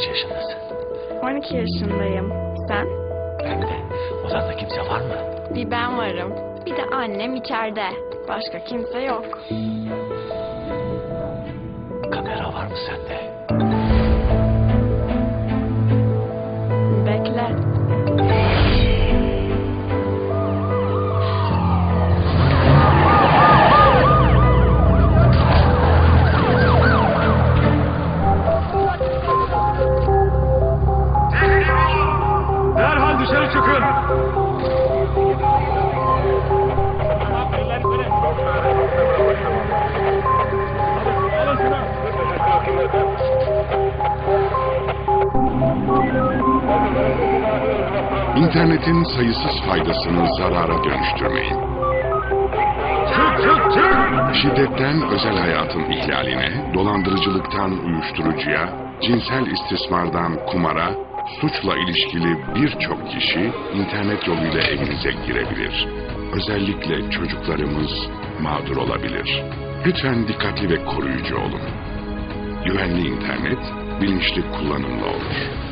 Kaç yaşındasın? 12 yaşındayım. Sen? Ben de. Odanda kimse var mı? Bir ben varım. Bir de annem içeride. Başka kimse yok. Dışarı çıkın. İnternetin sayısız faydasını zarara dönüştürmeyin. Çık çık çık. Şiddetten özel hayatın ihlaline, dolandırıcılıktan uyuşturucuya, cinsel istismardan kumara, suçla ilişkili birçok kişi internet yoluyla evinize girebilir. Özellikle çocuklarımız mağdur olabilir. Lütfen dikkatli ve koruyucu olun. Güvenli internet bilinçli kullanımla olur.